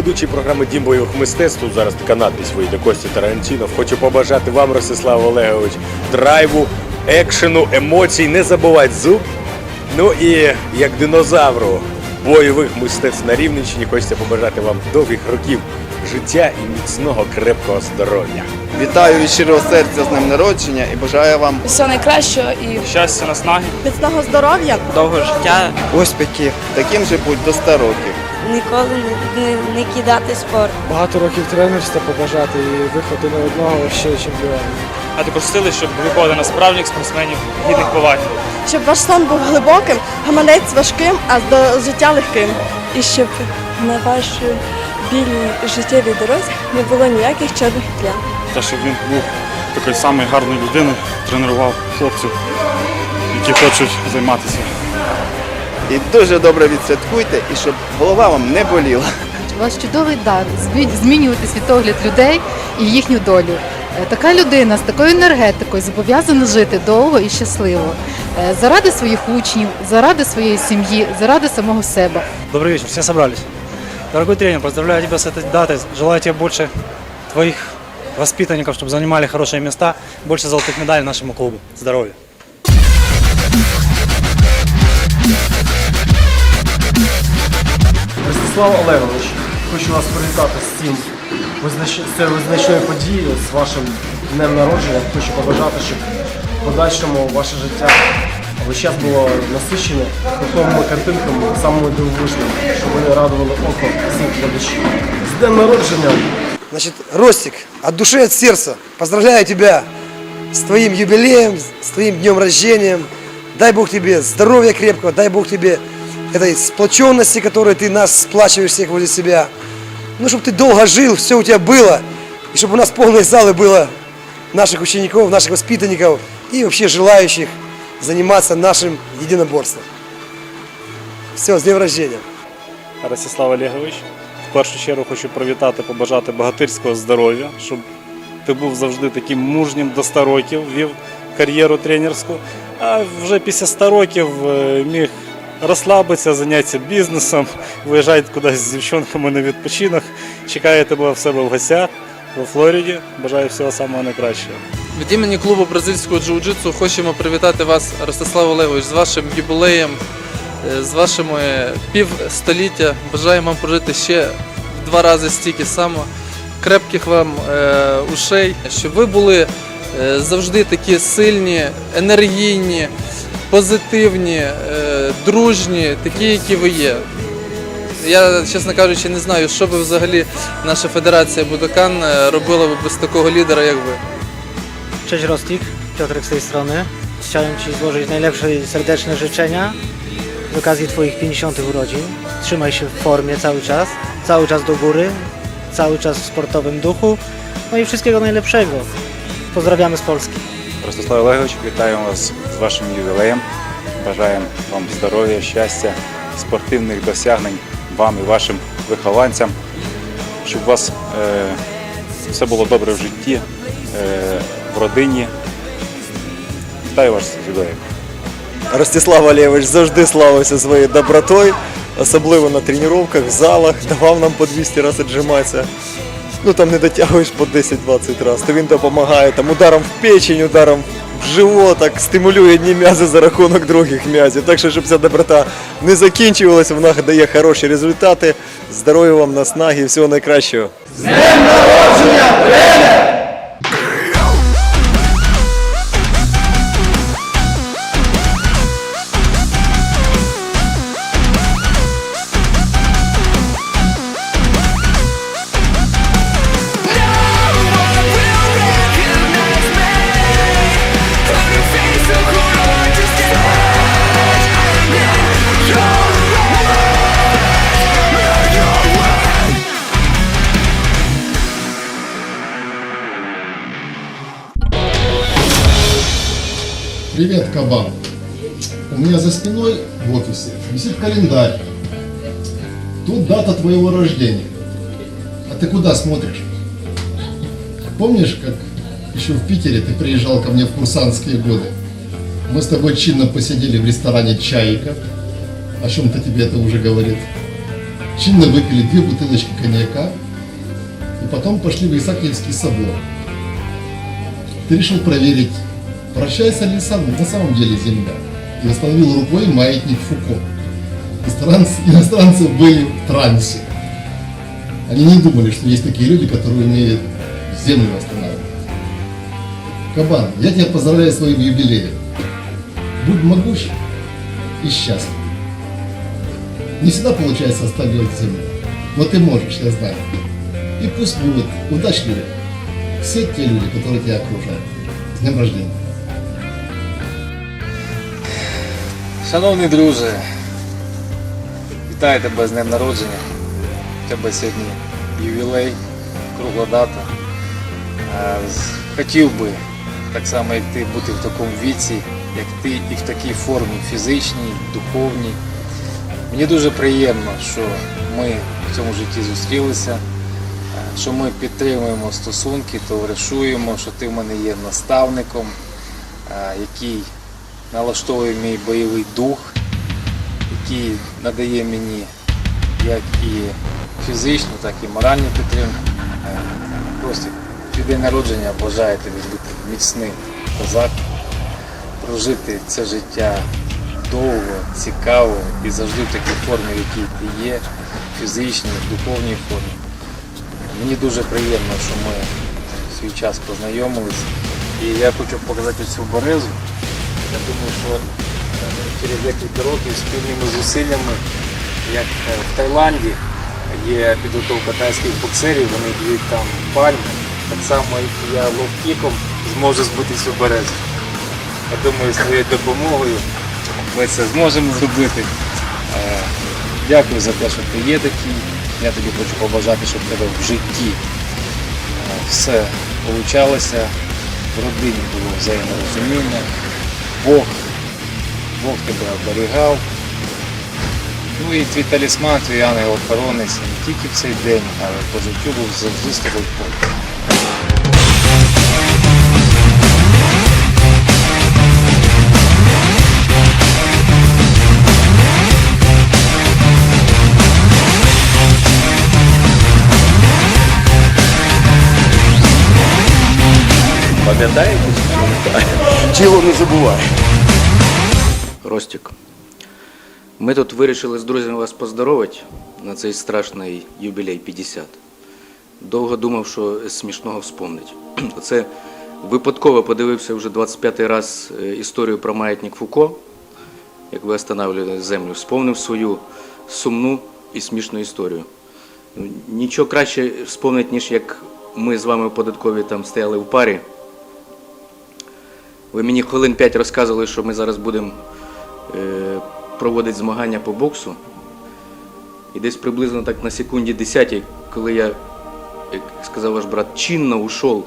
ведучий програми Дім бойових мистецтв, тут зараз така надпись вийде Кості Тарантінов. Хочу побажати вам, Ростислав Олегович, драйву, екшену, емоцій, не забувать зуб. Ну і як динозавру бойових мистецтв на Рівненщині, хочеться побажати вам довгих років життя і міцного крепкого здоров'я. Вітаю від щирого серця з днем народження і бажаю вам Всього найкращого і щастя, наснаги, міцного здоров'я. довгого життя. успіхів, таким же будь до 100 років. Ніколи не, не, не кидати спорт. багато років тренерства побажати і виходу на одного ще чемпіона. А також сили, щоб виходити на справжніх спортсменів гідних поваги. Щоб ваш сон був глибоким, гаманець важким, а до життя легким. І щоб на вашій вільній життєвій дорозі не було ніяких чорних плям. Те, щоб він був такою самою гарною людиною, тренував хлопців, які хочуть займатися І дуже добре відсвяткуйте, і щоб голова вам не боліла. У вас чудовий дар змі- змінювати світогляд людей і їхню долю. Е, Така людина з такою енергетикою зобов'язана жити довго і щасливо Е, заради своїх учнів, заради своєї сім'ї, заради самого себе. Добрый вечер, все собрались. Дорогой тренер, поздравляю тебя с этой датой. Желаю тебе больше твоих воспитанников, чтобы занимали хорошие места, больше золотых медалей нашему клубу. Здоровья. Ростислав Олегович, хочу вас привітати з цим визнач... визначною подією, з вашим днем народження. Хочу побажати, щоб в подальшому ваше життя весь час було насичене готовими картинками, самими дивовижними, щоб вони радували око всіх глядачів. З днем народження! Значит, Ростик, от души, от сердца поздравляю тебя с твоим юбилеем, с твоим днем рождения. Дай Бог тебе здоровья крепкого, дай Бог тебе этой сплоченности, которой ты нас сплачиваешь всех возле себя. Ну, чтобы ты долго жил, все у тебя было. И чтобы у нас полные залы было наших учеников, наших воспитанников и вообще желающих заниматься нашим единоборством. Все, с днем рождения. Ростислав Олегович, в першу чергу хочу привітати, побажати багатирського здоров'я, щоб ти був завжди таким мужнім до 100 років, вів кар'єру тренерську, а вже після 100 років е, міг розслабитися, зайнятися бізнесом, виїжджати кудись з дівчонками на відпочинок. Чекає тебе в себе в гостях у Флориді. Бажаю всього самого найкращого. Від імені клубу бразильського джиу-джитсу хочемо привітати вас, Ростислав Олегович, з вашим юбілеєм, е, з вашими півстоліття. Бажаємо вам прожити ще в два рази стільки само. Крепких вам е, ушей, щоб ви були е, завжди такі сильні, енергійні, позитивні, е, дружні, такі, які ви є. Я, чесно кажучи, не знаю, що би взагалі наша федерація Будокан е, робила би без такого лідера, як ви. Cześć Rostik, Piotrek z tej strony. Chciałem Ci złożyć najlepsze i serdeczne życzenia z okazji Twoich 50 urodzin. Trzymaj się w formie cały czas, cały czas do góry, cały czas w sportowym duchu. No i wszystkiego najlepszego. Pozdrawiamy z Polski. Ростислав Олегович, вітаємо вас з вашим ювілеєм. Бажаємо вам здоров'я, щастя, спортивних досягнень вам і вашим вихованцям, щоб у вас е, все було добре в житті, е, в родині. Вітаю вас з ювілеєм. Ростислав Олегович завжди славився своєю добротою, особливо на тренуваннях, залах, давав нам по 200 разів віджиматися. Ну там не дотягуєш по 10-20 разів, то він допомагає там ударом в печень, ударом в живот, так стимулює одні м'язи за рахунок других м'язів. Так що, щоб ця доброта не закінчувалася, вона дає хороші результати. Здоров'я вам, наснаги і всього найкращого. Кабан. У меня за спиной в офисе висит календарь. Тут дата твоего рождения. А ты куда смотришь? Помнишь, как еще в Питере ты приезжал ко мне в курсантские годы? Мы с тобой чинно посидели в ресторане «Чайка». О чем-то тебе это уже говорит. Чинно выпили две бутылочки коньяка. И потом пошли в Исаакиевский собор. Ты решил проверить, ли сам, на самом деле Земля. И остановил рукой маятник Фуко. Иностранцы, иностранцы были в трансе. Они не думали, что есть такие люди, которые умеют Землю останавливать. Кабан, я тебя поздравляю с своим юбилеем. Будь могуч и счастлив. Не всегда получается останавливать Землю. Но ты можешь, я знаю. И пусть будут удачливы все те люди, которые тебя окружают. С днем рождения. Шановний друже, вітаю тебе з днем народження. У тебе сьогодні ювілей, кругла дата. Е, Хотів би, так само як ти, бути в такому віці, як ти, і в такій формі фізичній, духовній. Мені дуже приємно, що ми в цьому житті зустрілися, е, що ми підтримуємо стосунки, товаришуємо, що ти в мене є наставником, е, який налаштовує мій бойовий дух, який надає мені як і фізичну, так і моральну підтримку. Е, Просто твій день народження бажаю тобі бути міцним козаком, прожити це життя довго, цікаво і завжди в такій формі, в якій ти є, фізичній, духовній формі. Мені дуже приємно, що ми в свій час познайомились. І я хочу показати цю березу. Я думаю, що е, через декілька років спільними зусиллями, як е, в Таїланді є підготовка тайських боксерів, вони б'ють там пальми. Так само як я лоу-кіком зможу збити цю березу. Я думаю, з твоєю допомогою ми це зможемо зробити. Е, Дякую за те, що ти є такий. Я тобі хочу побажати, щоб в тебе в житті все получалося, в родині було взаєморозуміння, Бог, Бог тебе оберігав. Ну і твій талісман, твій ангел-охоронець не тільки в цей день, але по життю був завжди з тобою поруч. Пам'ятаєте? Тіло не забуває. Ростік, ми тут вирішили з друзями вас поздоровити на цей страшний юбілей 50. Довго думав, що смішного вспомнить. Оце випадково подивився вже 25-й раз е, історію про маятник Фуко, як ви останавливали землю, вспомнив свою сумну і смішну історію. Ну, Нічого краще вспомнити, ніж як ми з вами в податковій там стояли в парі. Ви мені хвилин 5 розказували, що ми зараз будемо е, проводити змагання по боксу. І десь приблизно так на секунді 10, коли я, як сказав ваш брат, чинно ушов,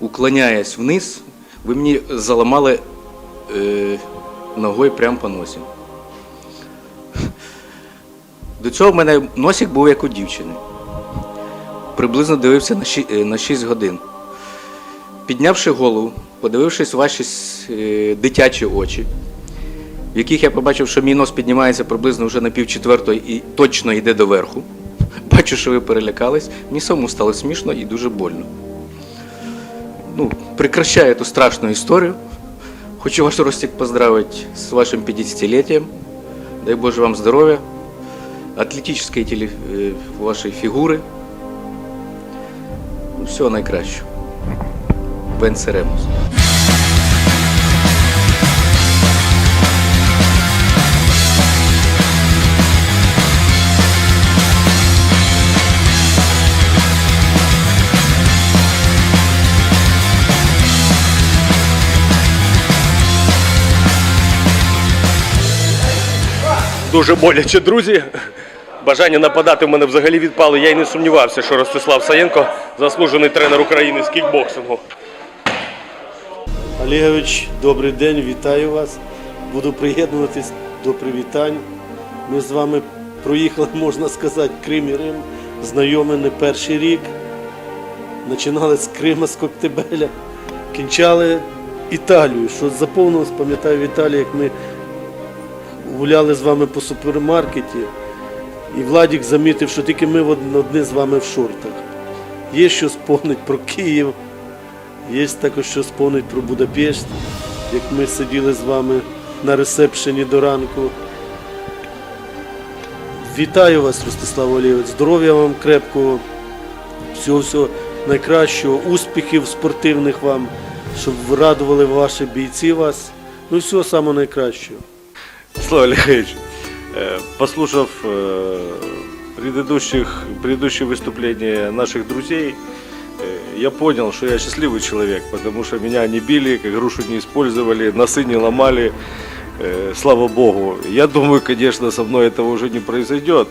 уклоняясь вниз, ви мені заламали е, ногою прямо по носі. До цього в мене носик був як у дівчини. Приблизно дивився на 6 годин. Піднявши голову, подивившись в ваші е, дитячі очі, в яких я побачив, що мій нос піднімається приблизно вже на пів четвертої і точно йде до верху. Бачу, що ви перелякались. Мені самому стало смішно і дуже больно. Ну, прекращаю эту страшну історію. Хочу ваш Ростик поздравити з вашим 50-летием. Дай Боже вам здоров'я, атлетичної теле, е, вашої фігури. Ну, Всього найкращого. Венцеремос. Дуже боляче, друзі. Бажання нападати в мене взагалі відпало. Я й не сумнівався, що Ростислав Саєнко заслужений тренер України з кікбоксингу. Олегович, добрий день, вітаю вас. Буду приєднуватись до привітань. Ми з вами проїхали, можна сказати, Крим і Рим, знайомі не перший рік. Починали з Крима, з Коктебеля, кінчали Італію. Що заповнилось, пам'ятаю в Італії, як ми гуляли з вами по супермаркеті, і Владік замітив, що тільки ми од- одні з вами в шортах. Є що сповнить про Київ, є також що сповнить про Будапешт, як ми сиділи з вами на ресепшені до ранку. Вітаю вас, Ростислав Олійович. Здоров'я вам крепкого, всього всього найкращого, успіхів спортивних вам, щоб радували ваші бійці вас. Ну і всього самого найкращого. Слава Олегович, э, послушав э, предыдущих, предыдущие выступления наших друзей, э, я понял, что я счастливый человек, потому что меня не били, как грушу не использовали, носы не ломали, э, слава богу. Я думаю, конечно, со мной этого уже не произойдет,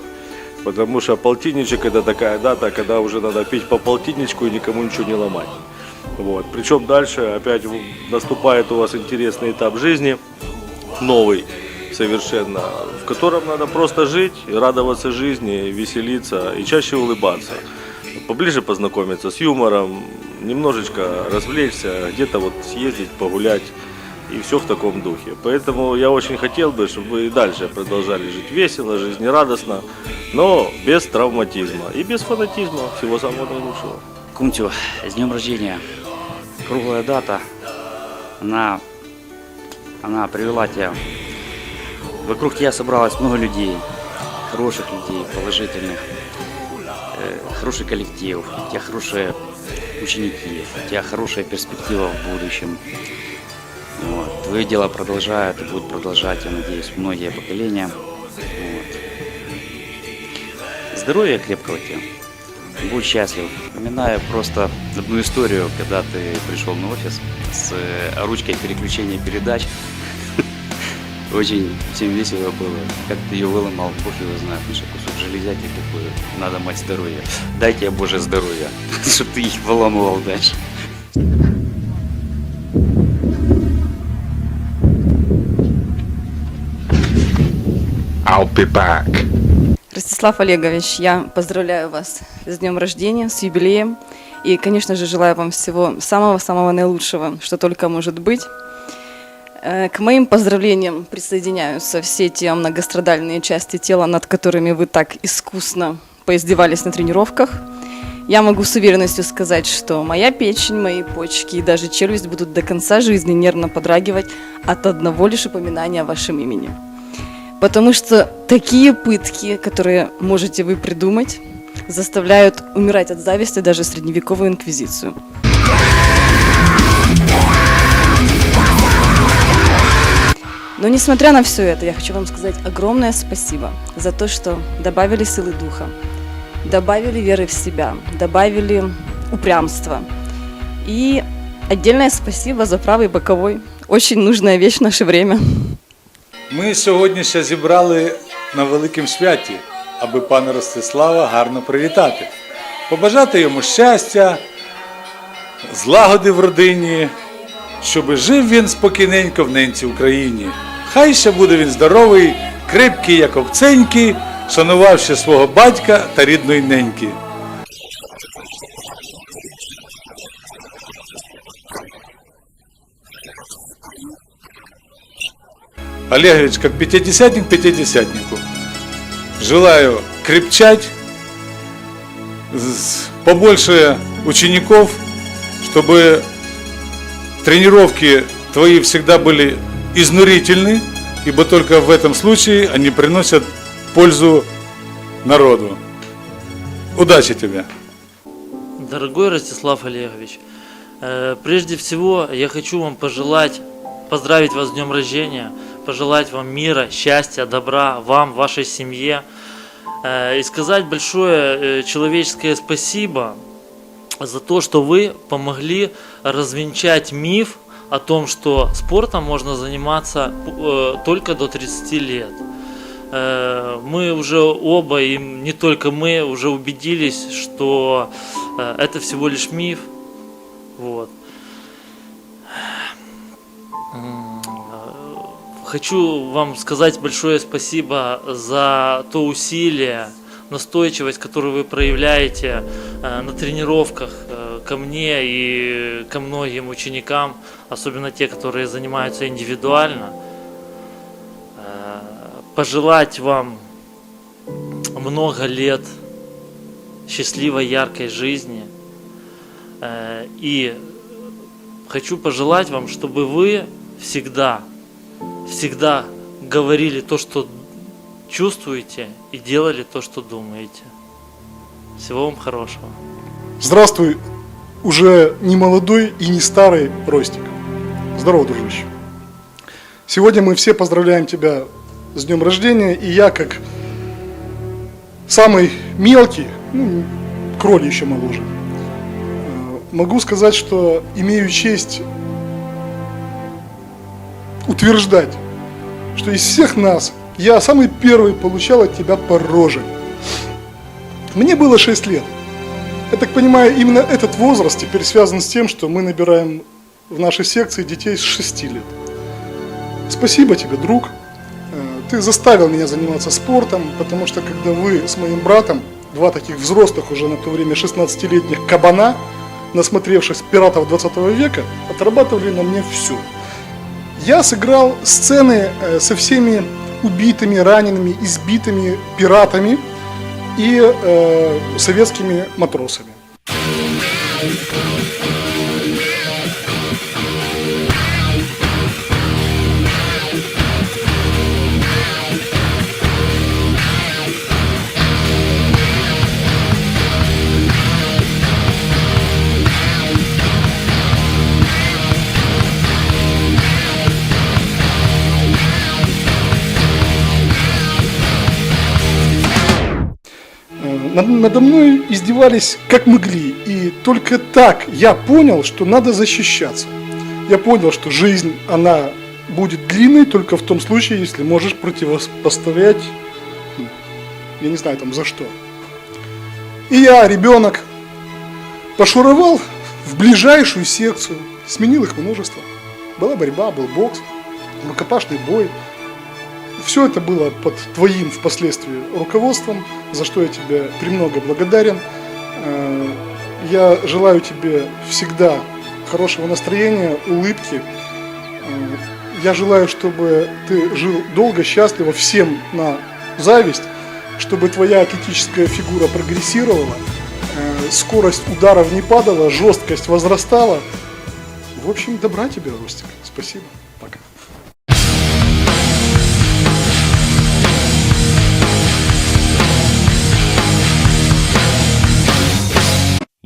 потому что полтинничек это такая дата, когда уже надо пить по полтинничку и никому ничего не ломать. Вот. Причем дальше опять наступает у вас интересный этап жизни, новый совершенно, в котором надо просто жить, радоваться жизни, веселиться и чаще улыбаться. Поближе познакомиться с юмором, немножечко развлечься, где-то вот съездить, погулять. И все в таком духе. Поэтому я очень хотел бы, чтобы вы и дальше продолжали жить весело, жизнерадостно, но без травматизма и без фанатизма. Всего самого наилучшего. Кумтю, с днем рождения. Круглая дата. Она, она привела тебя. Вокруг тебя собралось много людей. Хороших людей, положительных. Э, хороший коллектив. У тебя хорошие ученики. У тебя хорошая перспектива в будущем. Вот. Твое дело продолжает и будет продолжать, я надеюсь, многие поколения. Вот. Здоровья крепкого тебе. Будь счастлив. Вспоминаю просто одну историю, когда ты пришел на офис с э, ручкой переключения передач. Очень всем весело было. Как ты ее выломал, бог его знает. Что кусок железяки такой. Надо мать здоровья. Дай тебе Боже здоровья, чтобы ты их выламывал дальше. I'll be back. Ростислав Олегович, я поздравляю вас с днем рождения, с юбилеем. И, конечно же, желаю вам всего самого-самого наилучшего, что только может быть. Э, К моим поздравлениям присоединяются все те многострадальные части тела, над которыми вы так искусно поиздевались на тренировках. Я могу с уверенностью сказать, что моя печень, мои почки и даже челюсть будут до конца жизни нервно подрагивать от одного лишь упоминания о вашем имени. Потому что такие пытки, которые можете вы придумать, заставляют умирать от зависти даже средневековую инквизицию. Но несмотря на все это, я хочу вам сказать огромное спасибо за то, что добавили силы духа, добавили веры в себя, добавили упрямства. И отдельное спасибо за правый боковой. Очень нужная вещь в наше время. Ми сьогодні ще зібрали на великому святі, аби пана Ростислава гарно привітати. Побажати йому щастя, злагоди в родині, Щоб жив він спокійненько в ненці Україні. Хай ще буде він здоровий, крепкий, як овценький, шанував ще свого батька та рідної неньки. Олегович, как пятидесятник пятидесятнику. Желаю крепчать, побольше учеников, чтобы тренировки твои всегда были изнурительны, ибо только в этом случае они приносят пользу народу. Удачи тебе! Дорогой Ростислав Олегович, э, прежде всего я хочу вам пожелать, поздравить вас с днем рождения, пожелать вам мира, счастья, добра, вам, вашей семье э, и сказать большое э, человеческое спасибо за то, что вы помогли развенчать миф о том, что спортом можно заниматься э, только до 30 лет. Э, Мы уже оба, и не только мы, уже убедились, что э, это всего лишь миф. Вот. хочу вам сказать большое спасибо за то усилие, настойчивость, которую вы проявляете э, на тренировках э, ко мне и ко многим ученикам, особенно те, которые занимаются индивидуально. Э, Пожелать вам много лет счастливой, яркой жизни. И хочу пожелать вам, чтобы вы всегда, всегда говорили то, что чувствуете, и делали то, что думаете. Всего вам хорошего. Здравствуй, уже не молодой и не старый Ростик. Здорово, дружище. Сегодня мы все поздравляем тебя с днем рождения, и я, как самый мелкий, ну, кроль еще моложе, э, могу сказать, что имею честь утверждать, что из всех нас я самый первый получал от тебя по роже. Мне было 6 лет. Я так понимаю, именно этот возраст теперь связан с тем, что мы набираем в нашей секции детей с 6 лет. Спасибо тебе, друг. Э, Ты заставил меня заниматься спортом, потому что когда вы с моим братом, два таких взрослых уже на то время 16-летних кабана, насмотревшись пиратов 20 века, отрабатывали на мне все. Я сыграл сцены э, со всеми убитыми, ранеными, избитыми пиратами и э, советскими матросами. Над- надо мной издевались как могли. И только так я понял, что надо защищаться. Я понял, что жизнь, она будет длинной только в том случае, если можешь противопоставлять, ну, я не знаю там за что. И я, ребенок, пошуровал в ближайшую секцию, сменил их множество. Была борьба, был бокс, рукопашный бой. Все это было под твоим впоследствии руководством, за что я тебе премного благодарен. Э, Я желаю тебе всегда хорошего настроения, улыбки. Э, Я желаю, чтобы ты жил долго, счастливо, всем на зависть, чтобы твоя атлетическая фигура прогрессировала, э, скорость ударов не падала, жесткость возрастала. В общем, добра тебе, Ростик. Спасибо.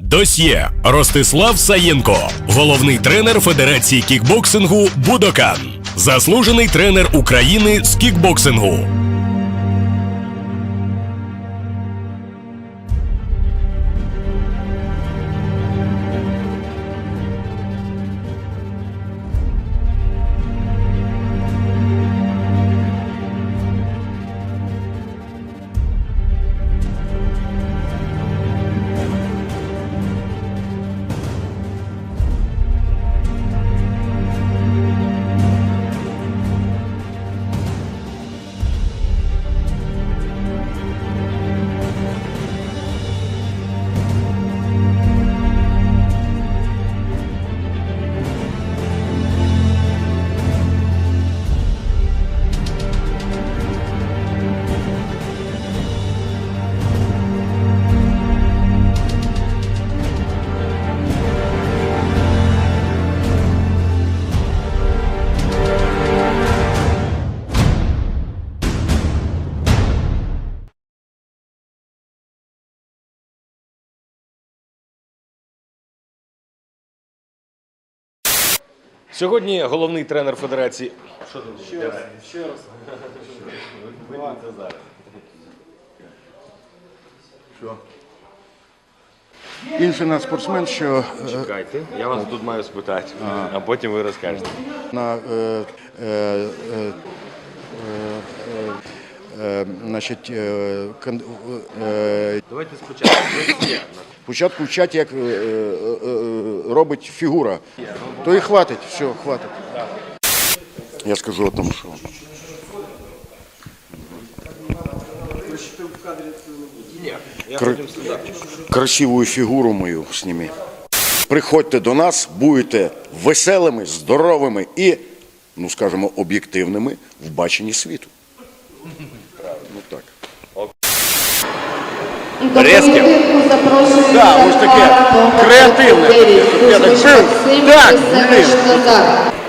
Досьє. Ростислав Саєнко, головний тренер Федерації кікбоксингу Будокан, заслужений тренер України з кікбоксингу. Сьогодні головний тренер Федерації. Що там? Ще раз, ще раз. Вийдете зараз. Що? Інший наш спортсмен, що е, Чекайте, я вас тут маю спитати, а потім ви розкажете. на е, е, е, е, е, е, значить, е, кон- е, Давайте спочатку. Спочатку вчать, як е, е, е, робить фігура. То і хватить, все, хватить. Я скажу одному, що Кр- красивую фігуру мою сними. Приходьте до нас, будете веселими, здоровими і, ну скажімо, об'єктивними в баченні світу. Ну так. Резким. Да, ось таке креативне. щоб я так жив. Так, блін.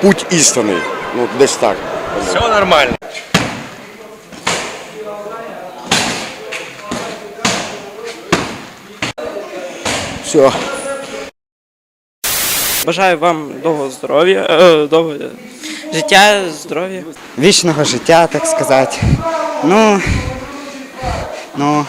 Путь істини. Ну, десь так. Все нормально. Все. Бажаю вам довгого здоров'я, е, довго життя, здоров'я. Вічного життя, так сказати. Ну, ну,